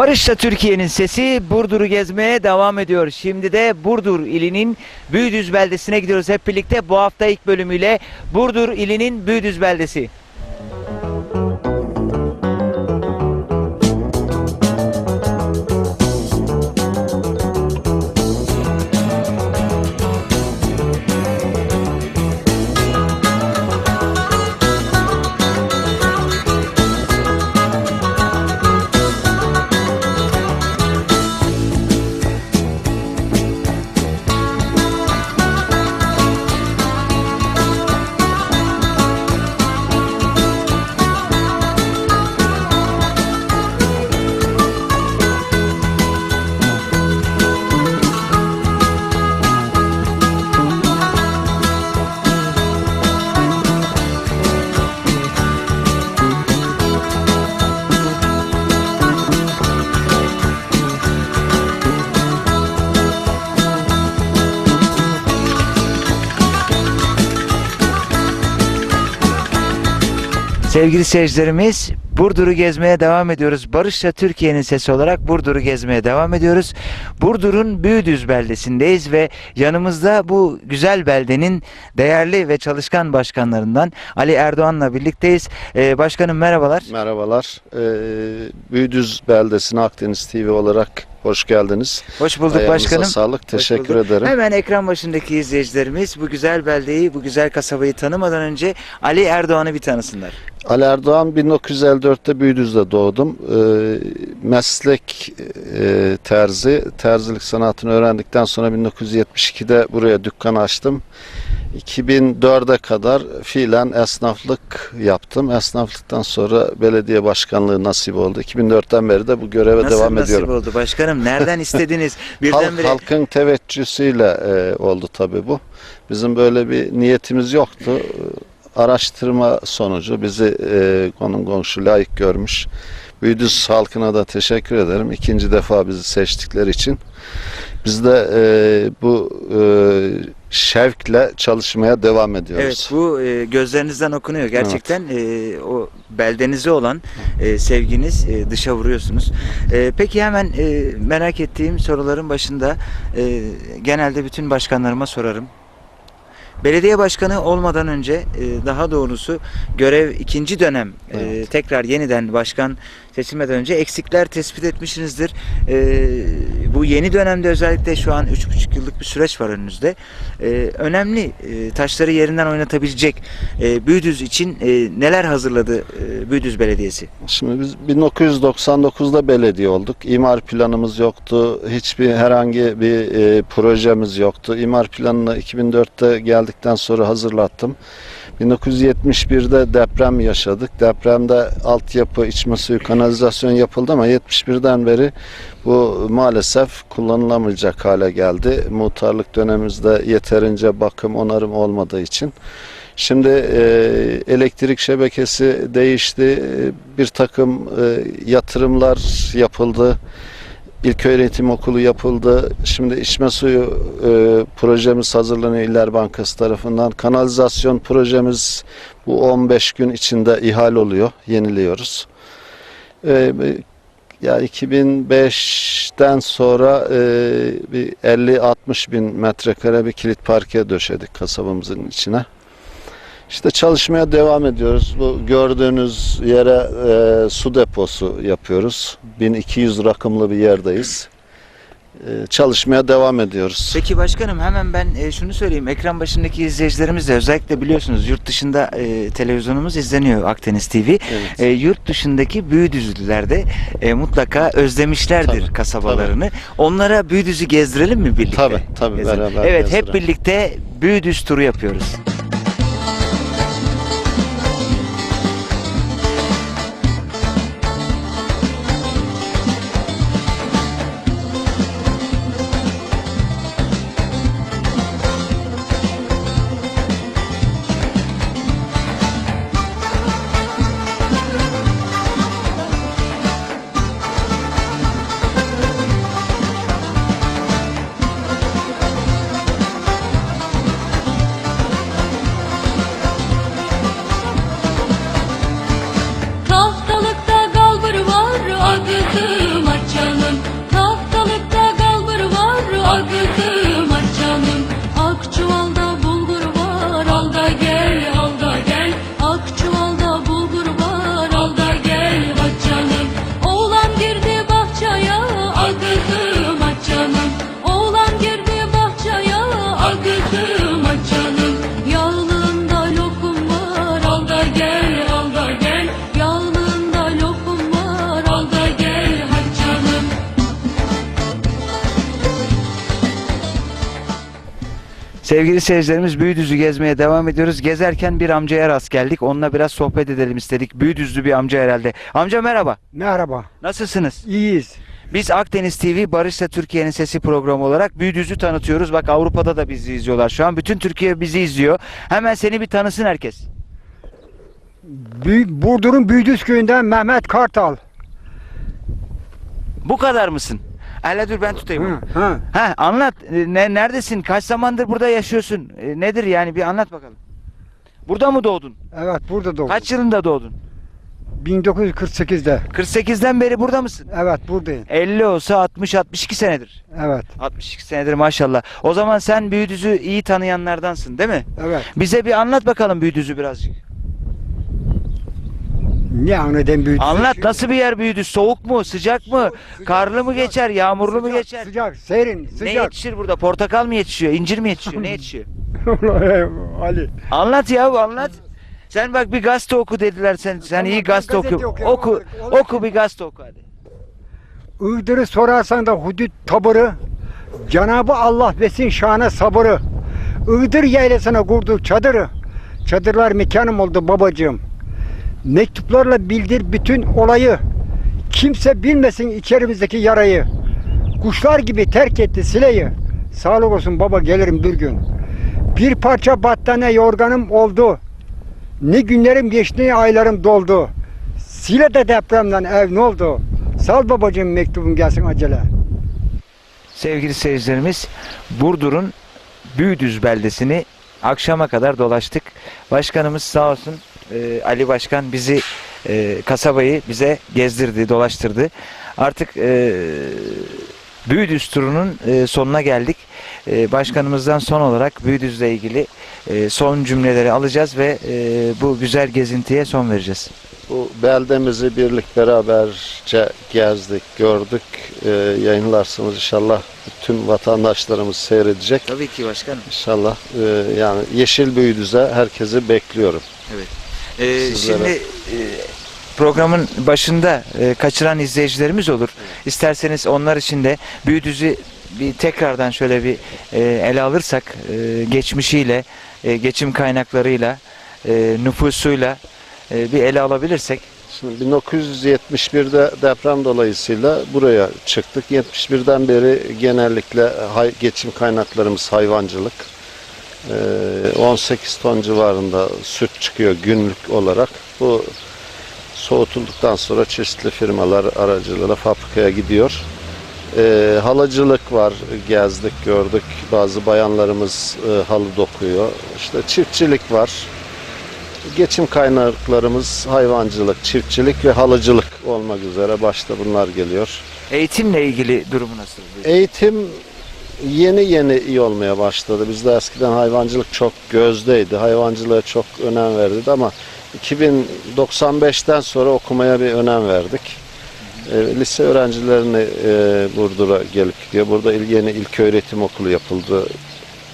Barış'la Türkiye'nin sesi Burdur'u gezmeye devam ediyor. Şimdi de Burdur ilinin Büyüdüz beldesine gidiyoruz hep birlikte. Bu hafta ilk bölümüyle Burdur ilinin Büyüdüz beldesi. Sevgili seyircilerimiz Burdur'u gezmeye devam ediyoruz. Barış'la Türkiye'nin sesi olarak Burdur'u gezmeye devam ediyoruz. Burdur'un Büyüdüz beldesindeyiz ve yanımızda bu güzel beldenin değerli ve çalışkan başkanlarından Ali Erdoğan'la birlikteyiz. Ee, başkanım merhabalar. Merhabalar. Ee, Büyüdüz Beldesi'ne Akdeniz TV olarak hoş geldiniz. Hoş bulduk Ayağınıza başkanım. sağlık. Teşekkür ederim. Hemen ekran başındaki izleyicilerimiz bu güzel beldeyi, bu güzel kasabayı tanımadan önce Ali Erdoğan'ı bir tanısınlar. Ali Erdoğan 1954'te Büyüdüz'de doğdum. Ee, meslek e, terzi. Terzilik sanatını öğrendikten sonra 1972'de buraya dükkan açtım. 2004'e kadar fiilen esnaflık yaptım. Esnaflıktan sonra belediye başkanlığı nasip oldu. 2004'ten beri de bu göreve Nasıl devam nasip ediyorum. oldu başkanım? Nereden istediniz? Halk, Birdenbire halkın teveccühüyle e, oldu tabii bu. Bizim böyle bir niyetimiz yoktu. Araştırma sonucu bizi e, konum komşu layık görmüş. Büyüdüz halkına da teşekkür ederim. İkinci defa bizi seçtikleri için. Biz de e, bu e, şevkle çalışmaya devam ediyoruz. Evet bu e, gözlerinizden okunuyor. Gerçekten e, o beldenize olan e, sevginiz e, dışa vuruyorsunuz. E, peki hemen e, merak ettiğim soruların başında e, genelde bütün başkanlarıma sorarım. Belediye başkanı olmadan önce e, daha doğrusu görev ikinci dönem e, Evet. tekrar yeniden başkan seçilmeden önce eksikler tespit etmişsinizdir. E, bu yeni dönemde özellikle şu an 3,5 yıllık bir süreç var önünüzde. E, önemli e, taşları yerinden oynatabilecek e, Büyüdüz için e, neler hazırladı e, Büyüdüz Belediyesi? Şimdi biz 1999'da belediye olduk. İmar planımız yoktu. Hiçbir herhangi bir e, projemiz yoktu. İmar planını 2004'te geldikten sonra hazırlattım. 1971'de deprem yaşadık. Depremde altyapı, içme suyu, kanalizasyon yapıldı ama 71'den beri bu maalesef kullanılamayacak hale geldi. Muhtarlık dönemimizde yeterince bakım, onarım olmadığı için. Şimdi e, elektrik şebekesi değişti. E, Bir takım e, yatırımlar yapıldı. İlköğretim okulu yapıldı. Şimdi içme suyu e, projemiz hazırlanıyor İller Bankası tarafından. Kanalizasyon projemiz bu 15 gün içinde ihale oluyor. Yeniliyoruz. E, ya 2005'ten sonra e, bir 50-60 bin metrekare bir kilit parke döşedik kasabamızın içine. İşte çalışmaya devam ediyoruz. Bu gördüğünüz yere e, su deposu yapıyoruz. 1200 rakımlı bir yerdeyiz. E, çalışmaya devam ediyoruz. Peki başkanım hemen ben e, şunu söyleyeyim. Ekran başındaki izleyicilerimiz de özellikle biliyorsunuz yurt dışında e, televizyonumuz izleniyor Akdeniz TV. Evet. E, yurt dışındaki Büyüdüzlüler de e, mutlaka özlemişlerdir Tabii, kasabalarını. Onlara Büyüdüz'ü gezdirelim mi birlikte? Tabii, tabii, Gezelim. beraber Evet hep gezdirelim. birlikte Büyüdüz turu yapıyoruz. Sevgili seyircilerimiz Büyüdüz'ü gezmeye devam ediyoruz. Gezerken bir amcaya rast geldik. Onunla biraz sohbet edelim istedik. Büyüdüzlü bir amca herhalde. Amca merhaba. Merhaba. Nasılsınız? İyiyiz. Biz Akdeniz TV Barış'la Türkiye'nin Sesi programı olarak Büyüdüz'ü tanıtıyoruz. Bak Avrupa'da da bizi izliyorlar şu an. Bütün Türkiye bizi izliyor. Hemen seni bir tanısın herkes. Burdur'un Büyüdüz köyünden Mehmet Kartal. Bu kadar mısın? Hele dur ben tutayım. Hı, hı. Ha anlat. E, Ne, neredesin? Kaç zamandır burada yaşıyorsun? E, nedir yani bir anlat bakalım. Burada mı doğdun? Evet burada doğdum. Kaç yılında doğdun? 1948'de. 48'den beri burada mısın? Evet buradayım. 50 olsa 60 62 senedir. Evet. 62 senedir maşallah. O zaman sen Büyüdüz'ü iyi tanıyanlardansın değil mi? Evet. Bize bir anlat bakalım Büyüdüz'ü birazcık. Ne anladın Büyüdüz? Anlat nasıl bir yer Büyüdüz? Soğuk mu, sıcak mı? Karlı mı geçer, yağmurlu mu Sıcak, geçer? Sıcak, serin, Ne sıcak. yetişir burada? Portakal mı yetişiyor? incir mi yetişiyor? Ne yetişiyor? Ali. Anlat ya anlat. Sen bak bir gazete oku dediler sen. Sen Tamam, iyi gazete oku. Oku. Olur. Oku bir gazete oku hadi. Iğdır'ı sorarsan da hudut tabırı. Cenabı Allah besin şana sabırı. Iğdır yaylasına kurdu çadırı. Çadırlar mekanım oldu babacığım. Mektuplarla bildir bütün olayı. Kimse bilmesin içerimizdeki yarayı. Kuşlar gibi terk etti sileyi. Sağlık olsun baba gelirim bir gün. Bir parça battaniye yorganım oldu. Ne günlerim geçti ne aylarım doldu. Sile'de depremden ev ne oldu? Sal babacığım mektubum gelsin acele. Sevgili seyircilerimiz Burdur'un Büyüdüz beldesini akşama kadar dolaştık. Başkanımız sağ olsun e, Ali Başkan bizi e, kasabayı bize gezdirdi, dolaştırdı. Artık e, Büyüdüz turunun e, sonuna geldik. E, başkanımızdan son olarak Büyüdüz'le ilgili e, son cümleleri alacağız ve e, bu güzel gezintiye son vereceğiz. Bu beldemizi birlik beraberce gezdik, gördük. Ee, yayınlarsınız inşallah bütün vatandaşlarımız seyredecek. Tabii ki başkanım. İnşallah e, yani Yeşil Büyüdüz'e herkesi bekliyorum. Ee, Sizlere. şimdi e, programın başında e, kaçıran izleyicilerimiz olur. İsterseniz onlar için de Büyüdüz'ü bir tekrardan şöyle bir e, ele alırsak e, geçmişiyle, e, geçim kaynaklarıyla, e, nüfusuyla e, bir ele alabilirsek. Şimdi 1971'de deprem dolayısıyla buraya çıktık. 71'den beri genellikle hay- geçim kaynaklarımız hayvancılık. Ee, 18 ton civarında süt çıkıyor günlük olarak. Bu soğutulduktan sonra çeşitli firmalar aracılığıyla fabrikaya gidiyor. Ee, halacılık var, gezdik, gördük. Bazı bayanlarımız e, halı dokuyor. İşte çiftçilik var. Geçim kaynaklarımız hayvancılık, çiftçilik ve halıcılık olmak üzere başta bunlar geliyor. Eğitimle ilgili durumu nasıl? Eğitim yeni yeni iyi olmaya başladı. Bizde eskiden hayvancılık çok gözdeydi. Hayvancılığa çok önem verdik ama 2095'ten sonra okumaya bir önem verdik. E, lise öğrencilerini e, Burdur'a gelip gidiyor. Burada yeni ilk öğretim okulu yapıldı.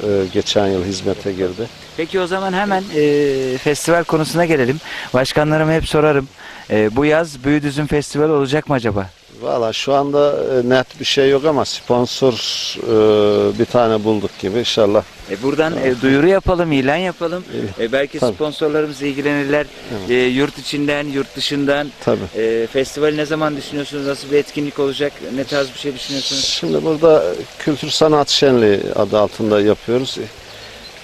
E, geçen yıl hizmete girdi. Peki o zaman hemen e, festival konusuna gelelim. Başkanlarıma hep sorarım. E, bu yaz Büyüdüz'ün festivali olacak mı acaba? Valla şu anda e, net bir şey yok ama sponsor e, bir tane bulduk gibi inşallah. E buradan e, duyuru yapalım, ilan yapalım. E, belki Tabii. sponsorlarımız ilgilenirler. E, yurt içinden, yurt dışından. Tabii. E, festivali ne zaman düşünüyorsunuz? Nasıl bir etkinlik olacak? Ne tarz bir şey düşünüyorsunuz? Şimdi burada Kültür Sanat Şenliği adı altında yapıyoruz.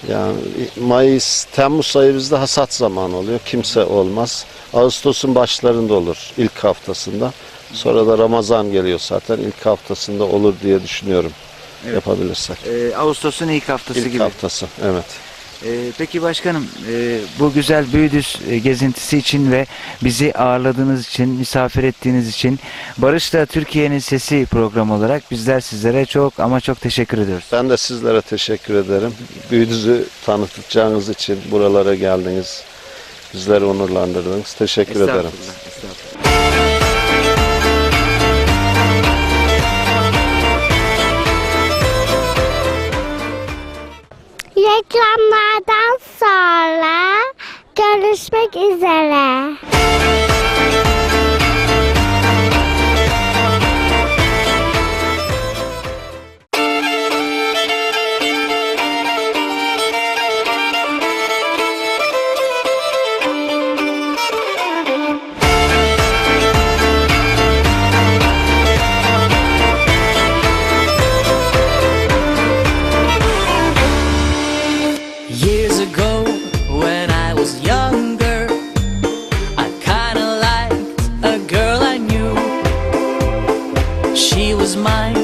Yani Mayıs, Temmuz ayı bizde hasat zamanı oluyor. Kimse olmaz. Ağustos'un başlarında olur ilk haftasında. Sonra da Ramazan geliyor zaten ilk haftasında olur diye düşünüyorum. Evet. Yapabilirsek. E, Ağustos'un ilk haftası İlk gibi. haftası evet. E, peki başkanım e, bu güzel Büyüdüz e, gezintisi için ve bizi ağırladığınız için, misafir ettiğiniz için Barış'la Türkiye'nin Sesi programı olarak bizler sizlere çok ama çok teşekkür ediyoruz. Ben de sizlere teşekkür ederim. Büyüdüzü tanıtacağınız için buralara geldiniz. Bizleri onurlandırdınız. Teşekkür ederim. Estağfurullah, estağfurullah. Yeah. Mine,